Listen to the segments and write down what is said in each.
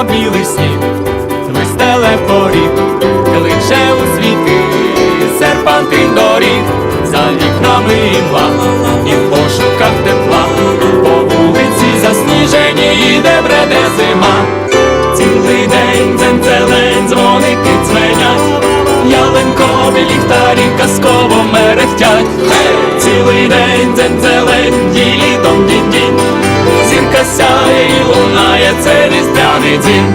білий сніг, вистеле поріг, кличе у світи, серпантин доріг, за вікнами імла, і в пошуках тепла, по вулиці засніжені, де бреде зима. Цілий день дзень-зелень, дзвоники дзвенять, ялинкові ліхтарі казково мерехтять. Цілий день дзень-зелень, ділі дім.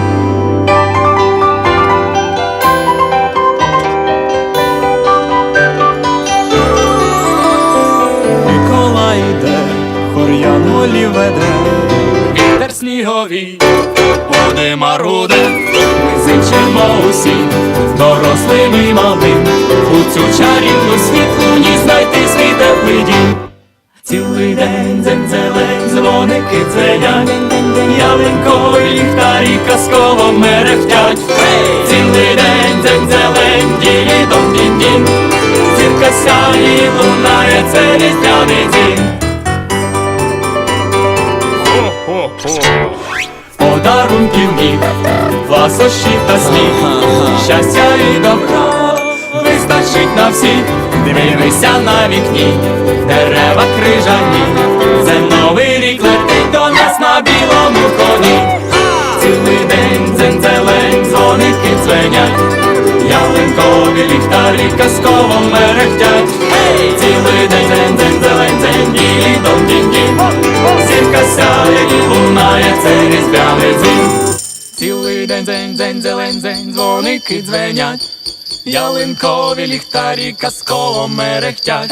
Миколай йде, хор янголів веде, вітер сніговий, води маруде, ми зичимо усі, дорослим і малим, у цю чарівну світлу ні знайти свій теплий дім. Цілий день дзень-зелень, дзвоники дзвенять, ялинкові ліхтарі казково мерехтять. Цілий день дзень-зелень, ділі дом дінь дінь Зірка сяє лунає, це різдвяний дім. Подарунків міг, ласощі та сміх, щастя і добра вистачить на всіх. Дивися на вікні, дерева крижані, білому коні. Цілий день дзень-зелень, дзвоники дзвенять, ялинкові ліхтарі казково мерехтять. Цілий день дзень-дзень, зелень, дзень, ділі дом дінь дінь Зірка сяє і лунає, це різдвяний дзвін. Цілий день дзень, дзень, зелень, дзень, дзвоники дзвенять. Ялинкові ліхтарі казково мерехтять.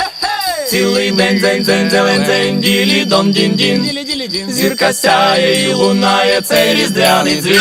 Цілий день, дзень, дзень, зелень, дзень, ділі дон дін дін Зірка сяє і лунає, цей різдвяний дзвін.